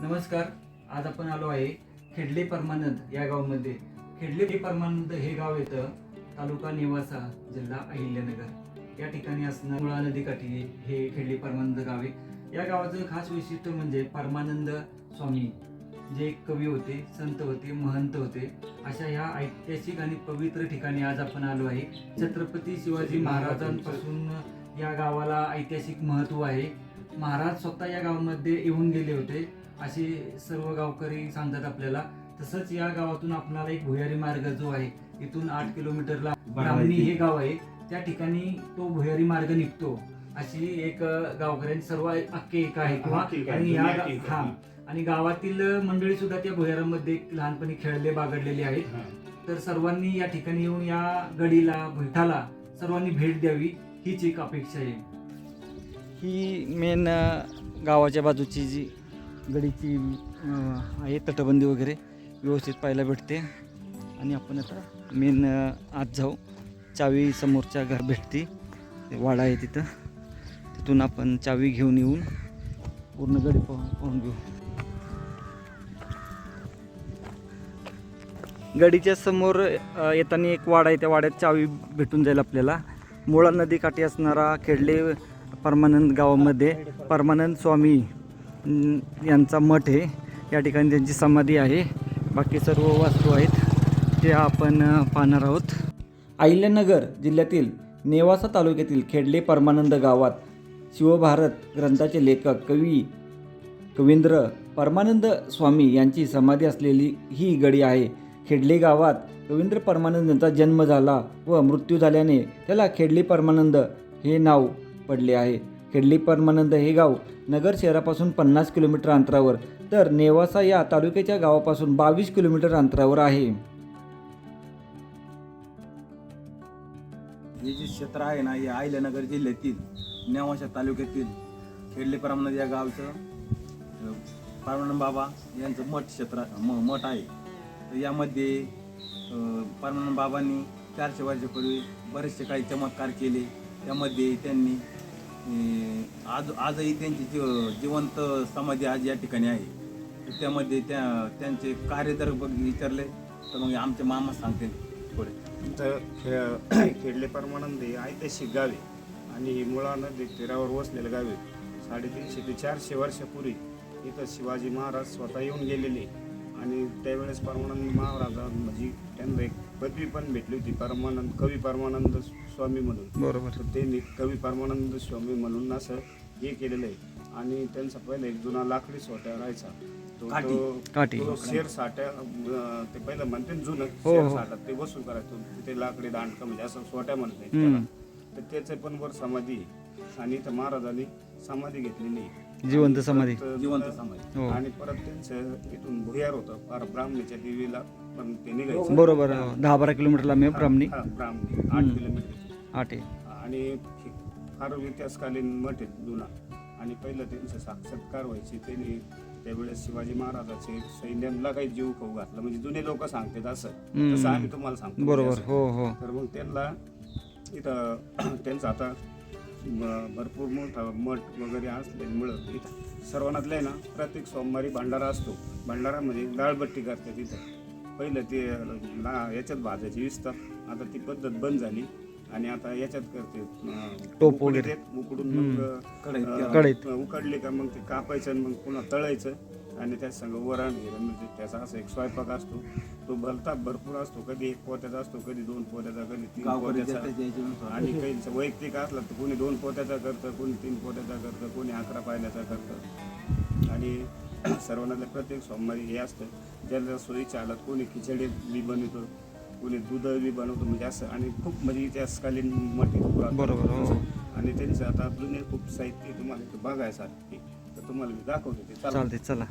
नमस्कार आज आपण आलो आहे खेडले परमानंद या गावामध्ये. खेडले परमानंद हे गाव येतं तालुका नेवासा जिल्हा अहिल्यानगर. या ठिकाणी असणारं मुळा नदीकाठी हे खेडले परमानंद गाव आहे. या गावाचं खास वैशिष्ट्य म्हणजे परमानंद स्वामी जे एक कवी होते संत होते महंत होते. अशा ह्या ऐतिहासिक आणि पवित्र ठिकाणी आज आपण आलो आहे. छत्रपती शिवाजी महाराजांपासून या गावाला ऐतिहासिक महत्त्व आहे. महाराज स्वतः या गावामध्ये येऊन गेले होते. असे सर्व गावकरी सांगतात आपल्याला. तसंच या गावातून आपणाला एक भुयारी मार्ग जो आहे इथून आठ किलोमीटरला ब्राह्मणी हे गाव आहे. त्या ठिकाणी तो भुयारी मार्ग निघतो. अशी एक गावकऱ्यांची सर्व आख्यायिका आहे किंवा आणि या हा. आणि गावातील मंडळी सुद्धा त्या भुयारामध्ये लहानपणी खेळले बागडलेले आहेत. तर सर्वांनी या ठिकाणी येऊन या गडीला भैठाला सर्वांनी भेट द्यावी. हीच एक अपेक्षा आहे. ही मेन गावाच्या बाजूची जी गडीची आहे तटबंदी वगैरे व्यवस्थित पाहायला भेटते. आणि आपण आता मेन आत जाऊ. चावी समोरच्या घर भेटते. वाडा आहे तिथं. तिथून आपण चावी घेऊन येऊन पूर्ण गडी पाहून पाहून घेऊ. गडीच्या समोर येताना एक वाडा आहे. त्या वाड्यात चावी भेटून जाईल आपल्याला. मुळा नदीकाठी असणारा खेडले परमानंद गावामध्ये परमानंद स्वामी यांचा मठ आहे. या ठिकाणी त्यांची समाधी आहे. बाकी सर्व वास्तू आहेत. ते आपण पाहणार आहोत. अहिल्यानगर जिल्ह्यातील नेवासा तालुक्यातील खेडले परमानंद गावात शिवभारत ग्रंथाचे लेखक कवी कवींद्र परमानंद स्वामी यांची समाधी असलेली ही गडी आहे. खेडले गावात कवींद्र परमानंद यांचा जन्म झाला व मृत्यू झाल्याने त्याला खेडले परमानंद हे नाव पडले आहे. खेडली परमानंद हे गाव नगर शहरापासून पन्नास किलोमीटर अंतरावर तर नेवासा या तालुक्याच्या गावापासून बावीस किलोमीटर अंतरावर आहे. हे जे क्षेत्र आहे ना हे अहिल्यानगर जिल्ह्यातील नेवाशा तालुक्यातील खेडले परमानंद या गावचं अ, परमानंद बाबा यांचं मठ क्षेत्र म मठ आहे. तर यामध्ये अ, परमानंद बाबांनी चारशे वर्षापूर्वी बरेचसे काही चमत्कार केले. त्यामध्ये त्यांनी आज आजही त्यांची जीव जिवंत समाधी आज या ठिकाणी आहे. त्यामध्ये त्या त्यांचे कार्य जर बघ विचारले तर मग आमचे मामा सांगतील थोडे तर खे खेडले परमानंद हे ऐतिहासिक गावे आणि मुळा नदी तीरावर वसलेलं गावे साडेतीनशे ते चारशे वर्षापूर्वी इथं शिवाजी महाराज स्वतः येऊन गेलेले. आणि त्यावेळेस परमानंद महाराजा त्यांना एक पदवी पण भेटली होती परमानंद कवी परमानंद स्वामी म्हणून बरोबर त्यांनी कवी परमानंद स्वामी म्हणून असं हे केलेलं आहे आणि त्यांचा पहिला एक जुना लाकडी सोट्या राहायचा तो काठी. तो- काठी. तो शेर साठ्या अं, ते पहिलं म्हणते ना जुनं हो, शेर हो. साठा ते वसूल करायचो ते लाकडी दांडका म्हणजे असं सोट्या म्हणते हम्म. तर त्याचे पण वर समाधी आहे. आणि इथं महाराजांनी समाधी घेतलेली आहे. जिवंत समाधी. परत, जिवंत समाधी. हो. आणि परत त्यांचं इथून भुयार होतं फार ब्राह्मणीच्या देवीला पण ते निघायचं. बरोबर दहा बारा किलोमीटरला मी ब्राह्मणी हा, ब्राह्मणी आठ. किलोमीटर. आठ आहे. आणि हे फार इतिहासकालीन मठ आहेत जुना. आणि पहिलं त्यांचं साक्षात्कार व्हायचे त्यांनी त्यावेळेस शिवाजी महाराजाचे सैन्याला काही जीव खाऊ घातला. म्हणजे जुने लोक सांगतात असं. हम्म. तसं आम्ही तुम्हाला सांगतो. बरोबर. हो हो. तर मग त्यांना इथं त्यांचं आता म- भरपूर मोठा मठ वगैरे असल्यामुळं इथं सर्वांनातलं आहे ना प्रत्येक सोमवारी भंडारा असतो. भंडारा म्हणजे डाळबट्टी करतात तिथं पहिलं ते ला- याच्यात भाजायची विसतात आता ती पद्धत बंद झाली. आणि आता याच्यात करते टोप वगैरे. उकडून मग कढईत अं, कढईत. उकडली का मग ते कापायचं आणि मग पुन्हा तळायचं. आणि त्या संग वरण घेणं म्हणजे त्याचा असा एक स्वयंपाक असतो. तो भलता भरपूर असतो. कधी एक पोत्याचा असतो कधी दोन पोत्याचा कधी तीन पोत्याचा. आणि काहींचं वैयक्तिक असलं तर कोणी दोन पोत्याचा करतं कोणी तीन पोत्याचा करतं कोणी अकरा पायल्याचा करतं. आणि सर्वांना प्रत्येक सोमवारी हे असतं. ज्याला सोयीच्या आलात कोणी खिचडी बी बनवतो कोणी दूध बी बनवतो म्हणजे असं आणि खूप म्हणजे इतिहासकालीन मोठी बरोबर, हो. आणि त्यांचं आता जुने खूप साहित्य तुम्हाला इथं बघायसाठी तर तुम्हाला मी दाखवतो ते. चला. चालते चला.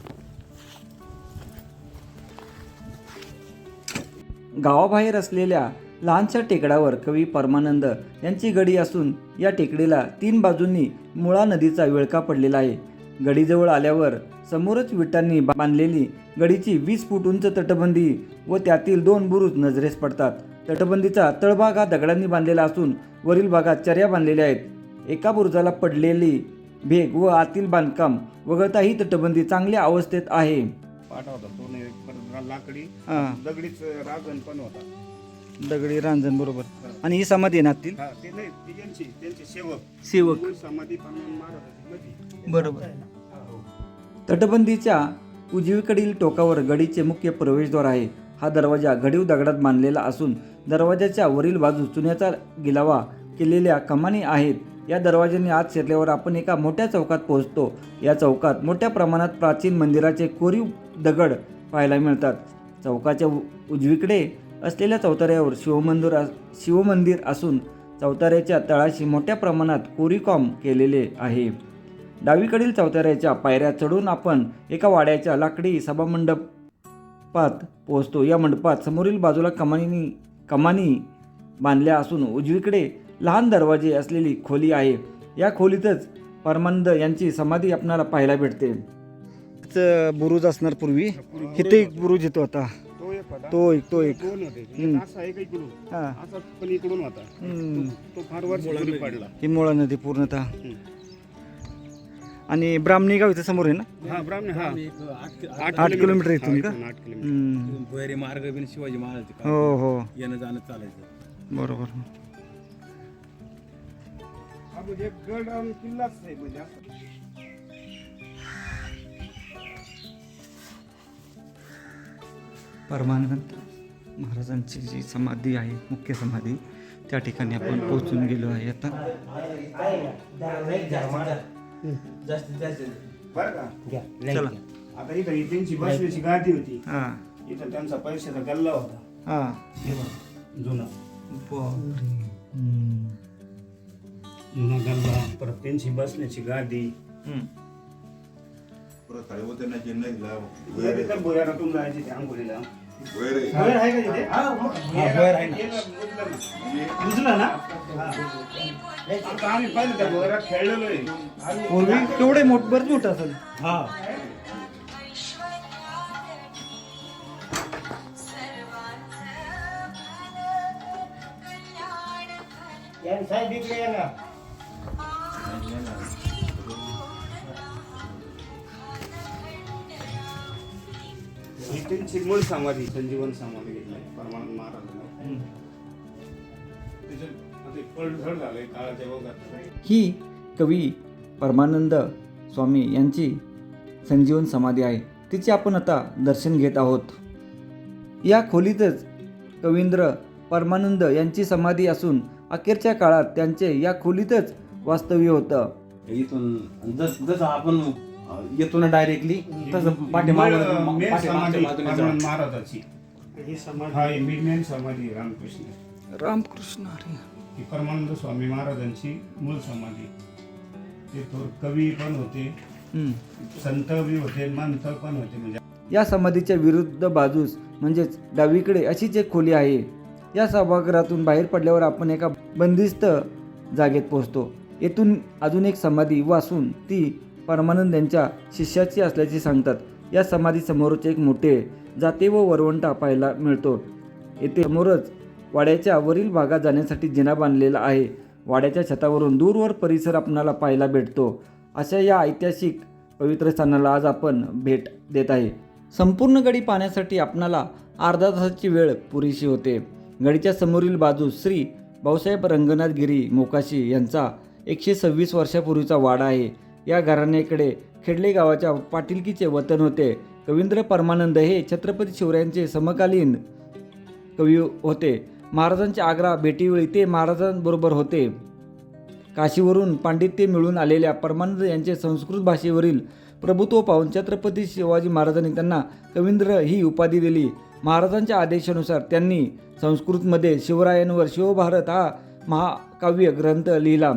गावाबाहेर असलेल्या लहानशा टेकडावर कवी परमानंद यांची गडी असून या टेकडीला तीन बाजूंनी मुळा नदीचा विळका पडलेला आहे. गडीजवळ आल्यावर समोरच विटांनी बांधलेली गडीची वीस फूट उंच तटबंदी व त्यातील दोन बुरुज नजरेस पडतात. तटबंदीचा तळभाग हा दगडांनी बांधलेला असून वरील भागात चर्या बांधलेल्या आहेत. एका बुरुजाला पडलेली भेग व आतील बांधकाम वगळता ही तटबंदी चांगल्या अवस्थेत आहे. दगडीच पण होता दगडी रांजण बरोबर. आणि ही समाधी सेवक. सेवक. समाधी बरोबर. तटबंदीच्या उजवीकडील टोकावर गडीचे मुख्य प्रवेशद्वार आहे. हा दरवाजा घडीव दगडात बांधलेला असून दरवाजाच्या वरील बाजूस चुन्याचा गिलावा केलेल्या कमानी आहेत. या दरवाजाने आत शिरल्यावर आपण एका मोठ्या चौकात पोहोचतो. या चौकात मोठ्या प्रमाणात प्राचीन मंदिराचे कोरीव दगड पाहायला मिळतात. चौकाच्या उ- उजवीकडे असलेल्या चौताऱ्यावर शिवमंदिर शिवमंदिर असून चौताऱ्याच्या तळाशी मोठ्या प्रमाणात कोरीकॉम केलेले आहे. डावीकडील चौताऱ्याच्या पायऱ्या चढून आपण एका वाड्याच्या लाकडी सभामंडपात पोहोचतो. या मंडपात समोरील बाजूला कमानी कमानी बांधल्या असून उजवीकडे लहान दरवाजे असलेली खोली आहे. या खोलीतच परमानंद यांची समाधी आपणाला पाहायला भेटते. बुरुज असणार पूर्वी. इथे एक बुरुज येतो आता. तो एक होता. तो एक हा. असा पण इकडून होता. हम्म. तो फार वर्ष पडला. ही मुळा नदी पूर्णतः. आणि ब्राह्मणी गाव इथे समोर आहे ना? हा ब्राह्मण हा. आठ आठ किलोमीटर इथून हा, का? इथून आठ किलोमीटर. हम्म. भुयारी मार्ग बिन शिवाजी महाराज हो हो. येणं जाणं चालायचं. बरोबर. म्हणजे गड आणि किल्लाच आहे म्हणजे असं. परमानंद महाराजांची जी समाधी आहे मुख्य समाधी त्या ठिकाणी आपण पोहोचून गेलो आहे आता. बरं का? चला. आता इथं ही त्यांची बसण्याची गादी होती. हा. इथं त्यांचा पैशाचा गल्ला होता. हा. जुना. जुना गल्ला परत त्यांची बसण्याची गादी हम्म. परत हळवताना जिन्नसला गादी तर भुयारातून जायची ते आंघोळीला. वैर भुयार आहे का तिथे? हा, भुयार आहे ना. बुजला ना. आता आम्ही पाहिलं त्या भुयारात खेळलेलो आहे पूर्वी केवढे मोठ बरंच मोठं असेल हा समाधी संजीवन समाधी घेतली परमानंद महाराजांनी ही कवी परमानंद स्वामी यांची संजीवन समाधी आहे. तिचे आपण आता दर्शन घेत आहोत. या खोलीतच कवींद्र परमानंद यांची समाधी असून अखेरच्या काळात त्यांचे या खोलीतच वास्तव्य होतं. इथून जस जसं आपण येतो ना डायरेक्टली तसं पाठीमागच्या. महाराजाची. हा समाधी रामकृष्ण. रामकृष्ण हरी. ही परमानंद स्वामी महाराजांची मूळ समाधी. ते थोर कवी पण होते. संत बी होते मंत पण होते म्हणजे. या समाधीच्या विरुद्ध बाजूस म्हणजेच डावीकडे अशीच एक खोली आहे. या सभागृहातून बाहेर पडल्यावर आपण एका बंदिस्त जागेत पोहोचतो. येथून अजून एक समाधी वासून ती परमानंद यांच्या शिष्याची असल्याचे सांगतात. या समाधीसमोरच एक मोठे जाते व वरवंटा पाहायला मिळतो. येथे समोरच वाड्याच्या वरील भागात जाण्यासाठी जिना बांधलेला आहे. वाड्याच्या छतावरून दूरवर परिसर आपणाला पाहायला भेटतो. अशा या ऐतिहासिक पवित्र स्थानाला आज आपण भेट देत आहे. संपूर्ण गडी पाहण्यासाठी आपणाला अर्धा तासाची वेळ पुरेशी होते. गडीच्या समोरील बाजूस श्री भाऊसाहेब रंगनाथ गिरी मोकाशी यांचा एकशे सव्वीस वर्षापूर्वीचा वाडा आहे. या घराण्याकडे खेडले गावाच्या पाटीलकीचे वतन होते. कवींद्र परमानंद हे छत्रपती शिवरायांचे समकालीन कवी होते. महाराजांच्या आग्रा भेटीवेळी ते महाराजांबरोबर होते. काशीवरून पांडित्य मिळून आलेल्या परमानंद यांचे संस्कृत भाषेवरील प्रभुत्व पाहून छत्रपती शिवाजी महाराजांनी त्यांना कवींद्र ही उपाधी दिली. महाराजांच्या आदेशानुसार त्यांनी संस्कृतमध्ये शिवरायांवर शिवभारत हा महाकाव्य ग्रंथ लिहिला.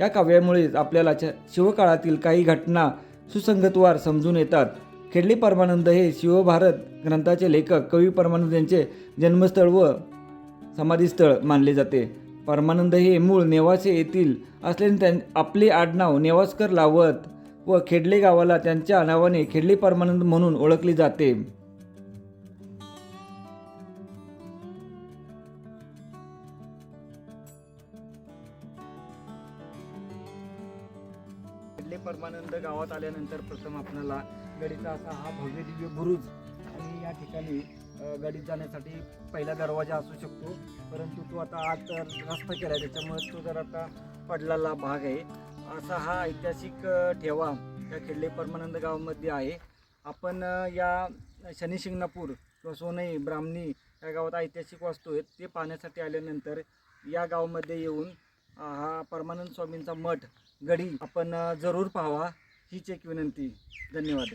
या काव्यामुळेच आपल्याला छ शिवकाळातील काही घटना सुसंगतवार समजून येतात. खेडली परमानंद हे शिवभारत ग्रंथाचे लेखक कवी परमानंद यांचे जन्मस्थळ व समाधीस्थळ मानले जाते. परमानंद हे मूळ नेवासे येथील असल्याने त्यां आपले आडनाव नेवासकर लावत व खेडले गावाला त्यांच्या नावाने खेडले परमानंद म्हणून ओळखले जाते. इकडं गावात आल्यानंतर प्रथम आपल्याला गडीचा असा हा भव्य दिव्य बुरुज आणि या ठिकाणी गडीत जाण्यासाठी पहिला दरवाजा असू शकतो. परंतु तो आता आत रस्ता केला आहे त्याच्यामुळे तो जर आता पडलेला भाग आहे असा हा ऐतिहासिक ठेवा या खेडले परमानंद गावामध्ये आहे. आपण या शनी शिंगणापूर किंवा सोनई ब्राह्मणी या गावात ऐतिहासिक वास्तू आहेत ते पाहण्यासाठी आल्यानंतर या गावामध्ये येऊन हा परमानंद स्वामींचा मठ गडी आपण जरूर पाहावा हीच एक विनंती. धन्यवाद.